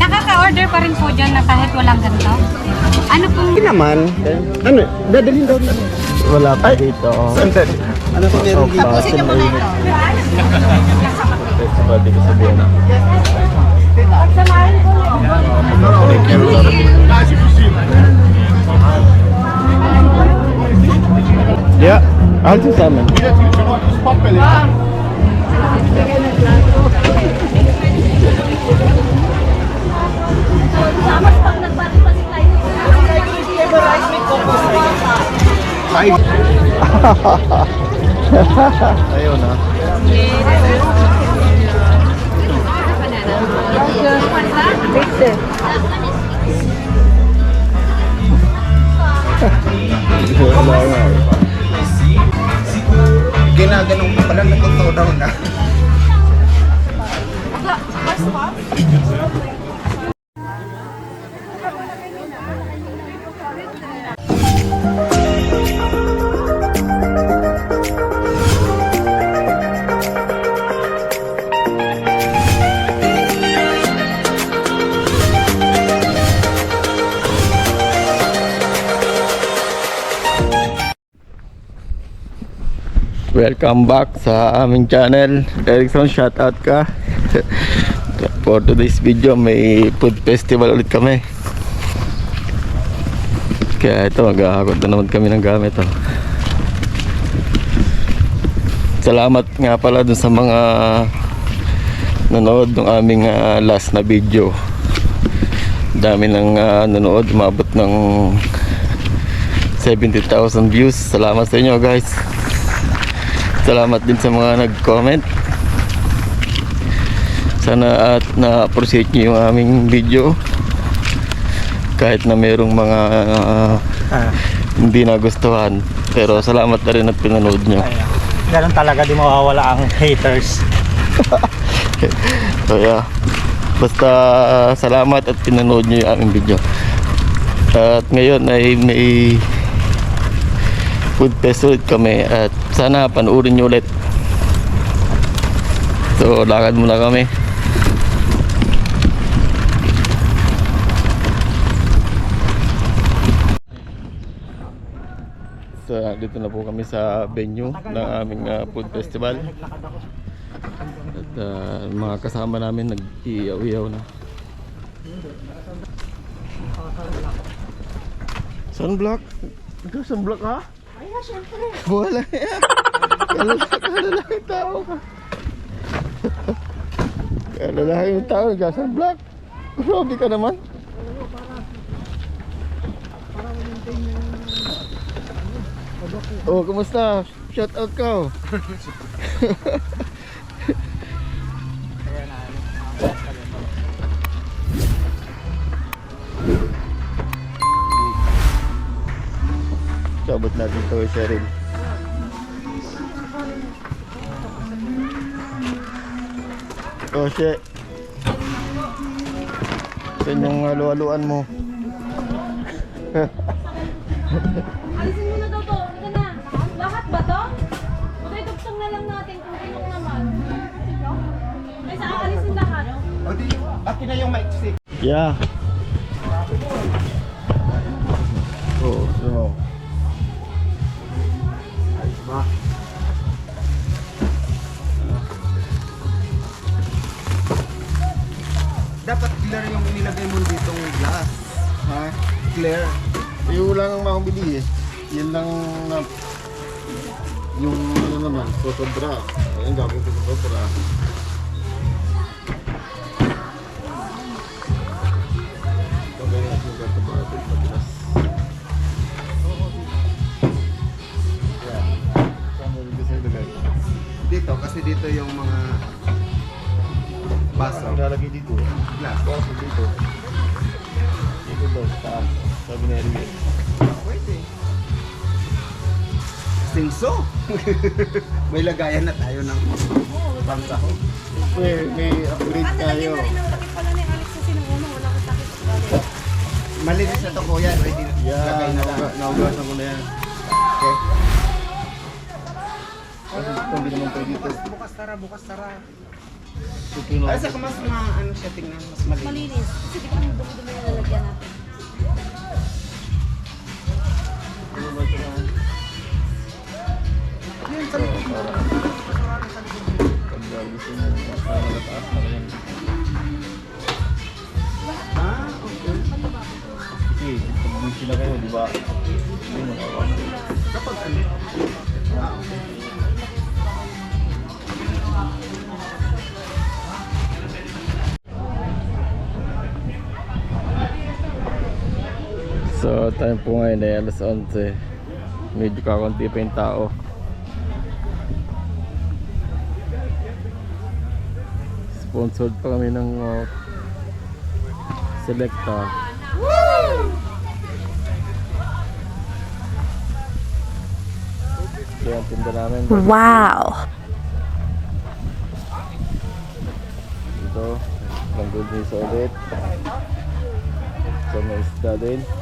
Nakaka-order pa rin po dyan na kahit walang ganito? Ano pong... Hindi naman. Ano, dadalhin daw na. Wala pa dito. Sandal. Ano po meron dito? Tapusin niyo muna ito. Festival dito sa Vienna. Pagsamahin po na Yeah, I'll do salmon. Ay. Ayun na. Eh. Ginaganong pa pala natuto daw na. Welcome back sa aming channel. Erickson, shout out ka. For today's video, may food festival ulit kami. Kaya ito, maghahakot na naman kami ng gamit. Oh. Salamat nga pala dun sa mga nanood ng aming ah, last na video. Dami ng ah, nanood, umabot ng 70,000 views. Salamat sa inyo guys. Salamat din sa mga nag-comment. Sana at na-appreciate nyo yung aming video. Kahit na merong mga ah, hindi nagustuhan. Pero salamat na rin at pinanood nyo. Ganun talaga di mawawala ang haters. Kaya basta ah, salamat at pinanood nyo yung aming video. At ngayon ay may food fest ulit kami at sana panoorin nyo ulit. So lakad muna kami. So dito na po kami sa venue ng aming ah, food festival. At ah, mga kasama namin nag-iyaw-iyaw na. Sunblock? Sunblock ha? Ay, syempre. Wala yan. Kala, kala lang yung tao ka. Kala lang yung tao nag-sunblock. Grabe ka naman. Oh, kumusta? Shout out ka. Sabot natin ito, Cheryl. Oh, shit. Yan yung halu-haluan mo. Alisin mo na daw to. Ito na. Lahat ba to? Okay, dugsong na lang natin kung sinong naman. Ay, sa aalisin lahat. O di, akin na yung maiksi. Yeah. Oh, so. Dapat clear yung inilagay mo ditong glass. Ha? Clear. Yung lang ang makabili eh. Yan lang na yung ano naman, sotobra. Ayun, gagawin ko ilagay? Dito, kasi dito yung mga baso. Ang lalagay dito. Glass. Baso dito. Dito daw, sa taas. Sabi ni. Pwede. Singso. May lagayan na tayo ng bangka ho. May, may upgrade tayo. pala ni Alex sa sinuuno. Wala ko sakit. Malinis na to kuya. Ready na. Yan, Lagay na lang. nauga- naugasan ko na yan. Okay. Kasi ito hindi naman pwede dito. Bukas tara, bukas tara. Ay, saka mas ma, ano siya tingnan, mas malinis. Malinis. Kasi di ba ang dumi-dumi na lalagyan natin? Yun, sa likod mo. Ah, okay. Kasi pag busy na kayo, di ba? Mo. Kapag ano? Ah, okay. So, time po ngayon ay alas 11. Medyo kakunti pa yung tao. Sponsored pa kami ng uh, Selecta. Kaya ang tinda namin. Wow! Dito, langgolisa ulit. So, may isda din.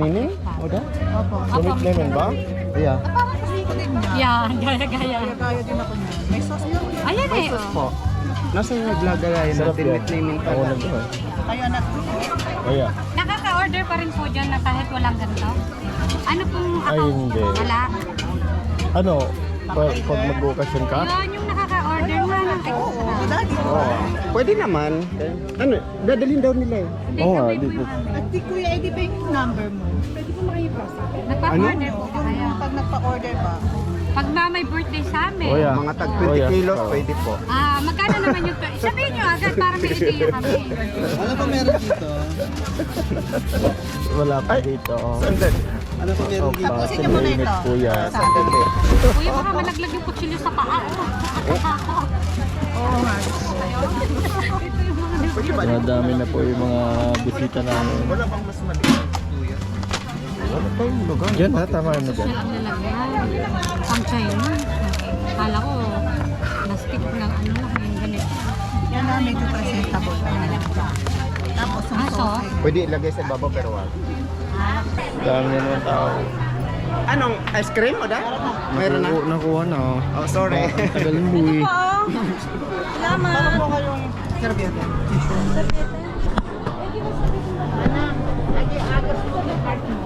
Ito, meat nini? Oda? So meat lemon ba? Iya. Yan, gaya-gaya. May sauce yun. Ayan eh. oh. Po. Nasa yung natin, yan. with lemon Ako pala. Kaya na. Oh yeah. Nakaka-order pa rin po dyan na kahit walang ganito. Ano pong Ay, account? hindi. Wala. Ano? Pag, pag mag-okasyon ka? Yun yung extra. Oo. Pwede naman. Ano, dadalhin daw nila eh. Hindi Oo nga, kami po dito. At di kuya, eh, di ba yung number mo? Pwede ko makipasa. Nagpa-order po Yung kaya. pag nagpa-order ba? Pag ma may birthday sa amin. Oh, yeah. Mga tag Oh, 20 yeah. kilos, Oo. pwede po. Ah, magkano naman yung... Sabihin nyo agad para may idea kami. Ano pa meron dito? Wala pa dito. Sandal. Ano pa Oh, pa, Tapusin niyo muna ito. po yan. Sandali. Kuya, baka malaglag yung kutsilyo sa paa. Oo nga. Madami na po yung mga bisita namin. Wala bang mas maliit? Kuya? Wala pa yung lugar. Yan ha, tama na dyan. Ang lalagyan. Pang China. Kala ko, plastic ng ano lang, yung ganito. Yan na, medyo presentable. Tapos sauce. Pwede ilagay sa baba pero wag. Dami na naman tao. Anong ice cream o da? Meron na? Naku- Nakuha na. oh. Oh, sorry. Ang Tagal mo eh. Salamat. Serviette.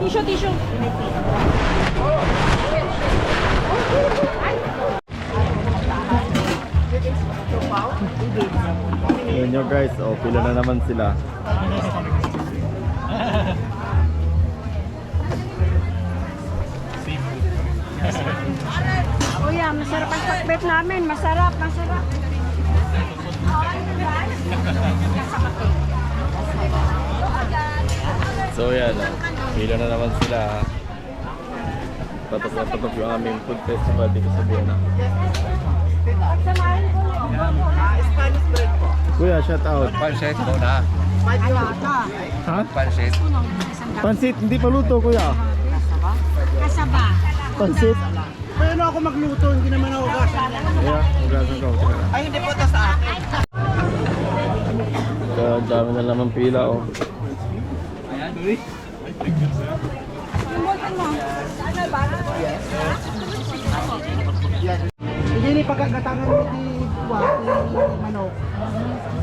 Tissue, tissue. Yun nyo guys, oh, pila na naman sila. Kuya, masarap ang sakbet namin. Masarap, masarap. So yan, pila na naman sila. Patok na patok yung aming food festival dito sa Vienna. Kuya, shout out. Pansit muna. Ha? Pansit. Pansit, hindi pa luto kuya. Kasaba. Pansit. Paano ako magluto? Hindi naman ako gasan. Yeah, magasan ka. Ay, hindi po ito sa akin. Kaya dami na naman pila oh. Hindi ni pagkagatangan mo di buwati manok.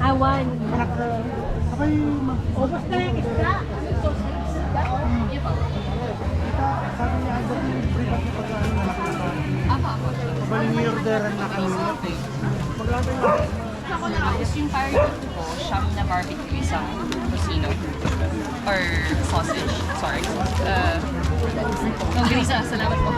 Awan. Manak Abay, mag-obos na yung isda. Sabi niya, ang dati yung privat na pagkain na nakalaban. Abay, may orderan na kami. Maglagay na. Ako na is yung priority ko, siyam na barbecue, isang tocino. Or sausage, sorry. Uh, no, Grisa, salamat po.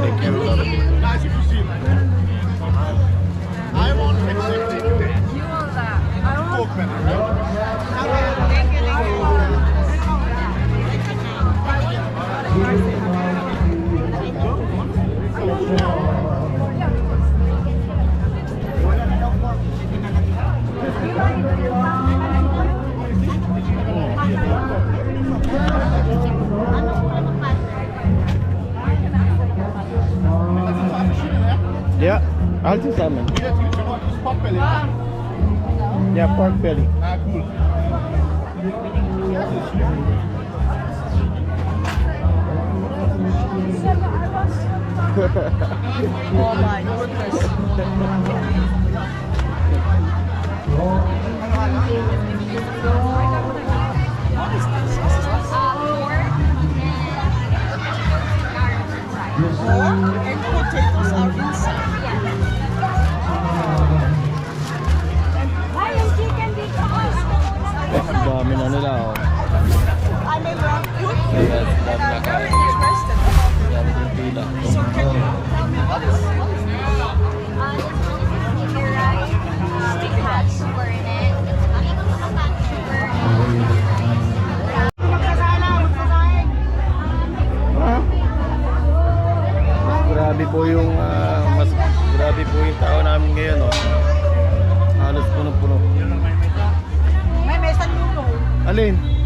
Thank you. Nice see. I want to accept it. You want that. Uh, I want. Do salmon. Yeah, pork belly. Oh my goodness. Puno-puno. May mesa. Alin? Alin?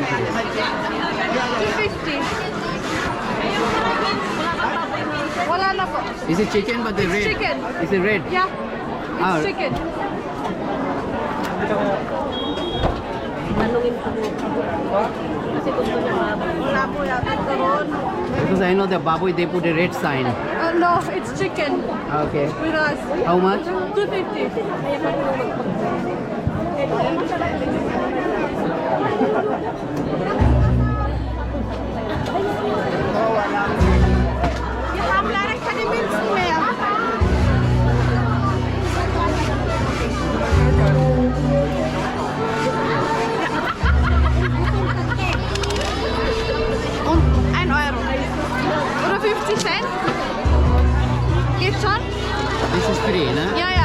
250. Wala na po. Is it chicken but the red? chicken. Is it red? Yeah. Ah, It's chicken. Because I know the baboy they put a red sign. Uh, no, it's chicken Okay. with us. How much? 250. Wir haben leider keine Münzen mehr. Und ein Euro. Oder 50 Cent? Geht schon? Das ist für ihn, ne? Ja, ja.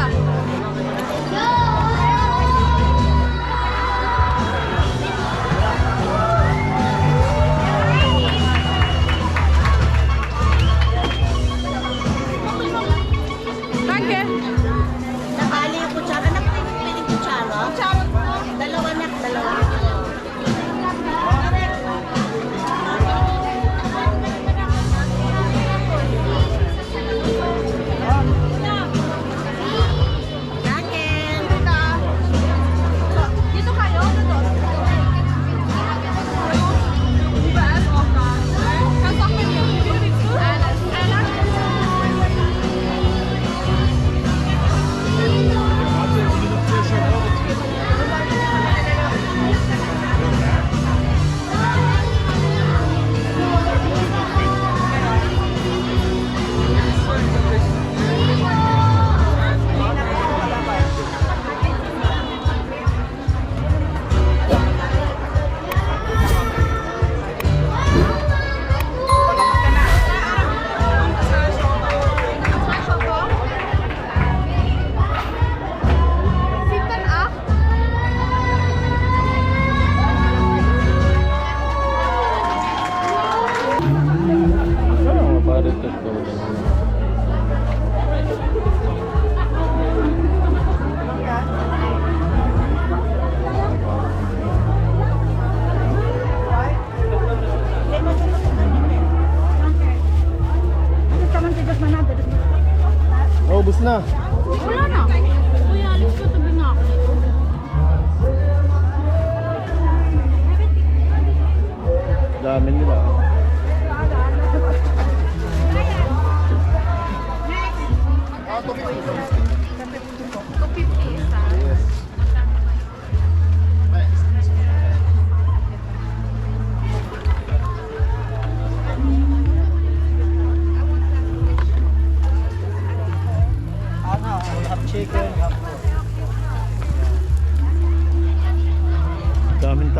Na.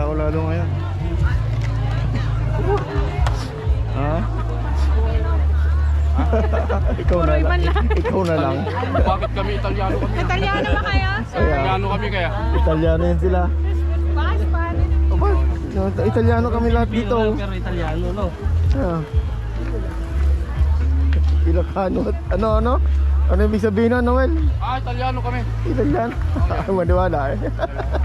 Tao lalo ngayon. ha? Ikaw na lang. Ikaw na lang. Bakit kami Italiano kami? Italiano ba kayo? Kaya, Italiano kami kaya? Italiano yan sila. Baka Spanish. Italiano kami lahat dito. Pero Italiano, no? Ah. Ilocano. Ano, ano? Ano ibig sabihin na, Noel? Ah, Italiano kami. Italiano. Maniwala eh.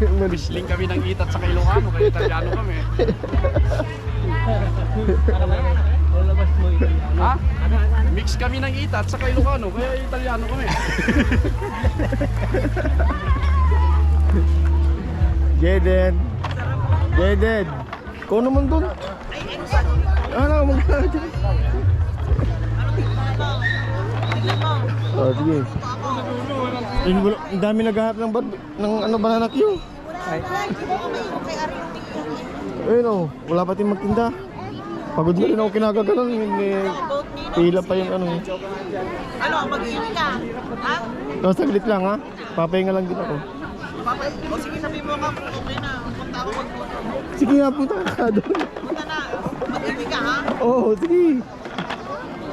Bisling kami ng itat sa Ilocano, kaya Italiano kami. Lalabas mo Italiano. Ha? Mix kami ng itat sa Ilocano, kaya Italiano kami. Jaden. Jaden. Ikaw naman dun. Ano, mag Oh, sige. Ang gulo- Ang dami naghahanap ng, bar- ng ano, banana queue. Ayun oh, wala pa tayong magtinda. Pagod na rin ako kinagaganon. May pila pa yung ano. eh. Ano, mag-iwi ka? Ha? No, saglit lang ha. Papahinga lang din ako. O sige, sabihin mo kung okay na. Punta ako mag Sige nga, punta ka doon. Punta na. Mag-iwi ka, ha? Oo, sige.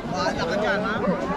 Bahala ka dyan, ha?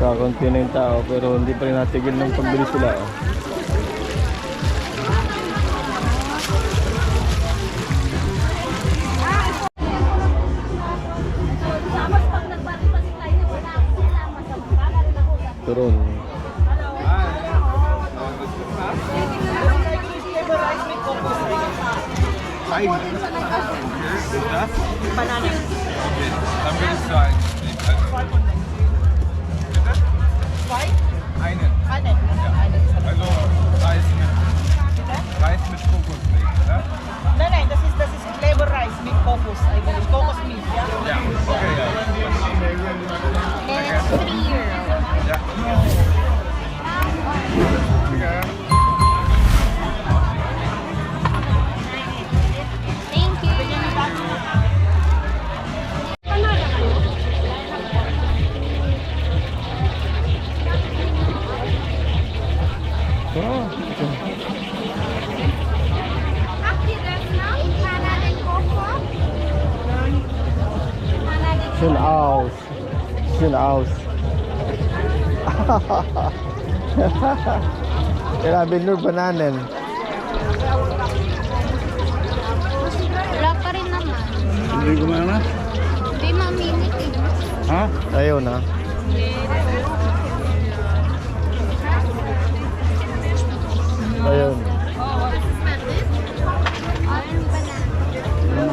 Kakunti na yung tao pero hindi pa rin natigil ng pagbili sila. oh. Tapos Eigen. Okay, das? Banane. Okay, dann will ich sagen. Also, bitte? Zwei? Eine. Eine. Ja. Also Reis mit, Reis mit Kokosmilch, oder? Nein, nein, das ist, das ist Klebereis mit Kokos eigentlich. Kokosmilch, ja? Ja, okay, ja. Äh, It's clear. Ja. ja. Schön aus. Grabe nur bananen. Wala pa rin naman. Hindi ko na. Hindi maminit eh. Ha? Ayaw na. Ayun.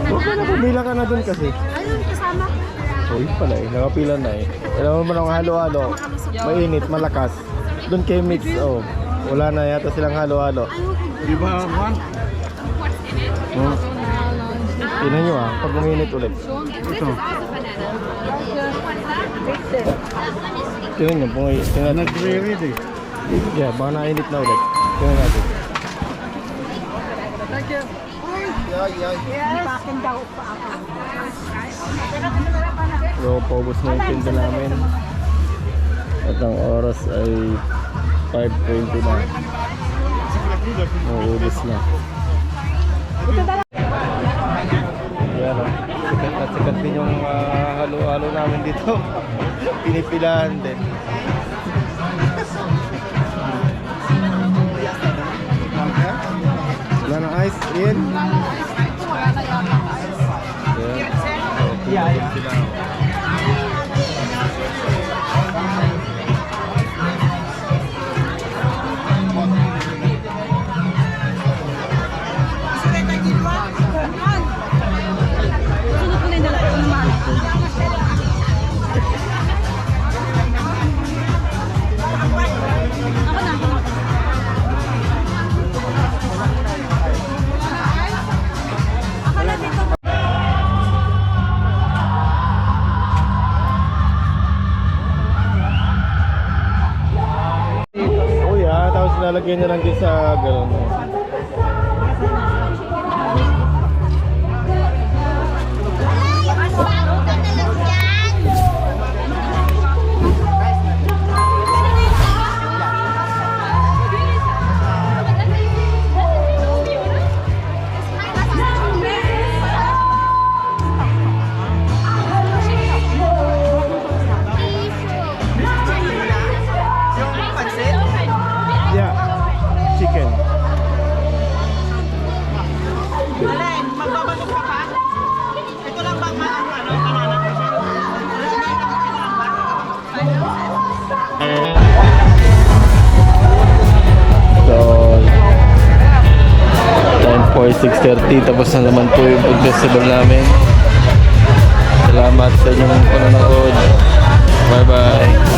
Huwag ka na pumila ka na dun kasi. Ayun, kasama ko. Oh, yun pala eh. Nakapila na eh. Alam mo naman ang halo-halo. Mainit, malakas. Doon kay mix, oh. Wala na yata silang halo-halo. Di ba, Juan? Hmm. Tingnan nyo ah, pag uminit ulit. Ito. Tingnan nyo, kung tingnan natin. Nag-read eh. Yeah, baka nainit na ulit. Tingnan natin. So, paubos na yung tinda namin. At ang oras ay 5.20 na. Maubos na. Yan o. Sikat na sikat din yung ah, halo-halo namin dito. Pinipilahan din. Wala ng ice, Ian? Yeah. Lalagyan na lang din sa gano'n. Tapos na naman po yung food festival namin. Salamat sa inyong panonood. Bye bye.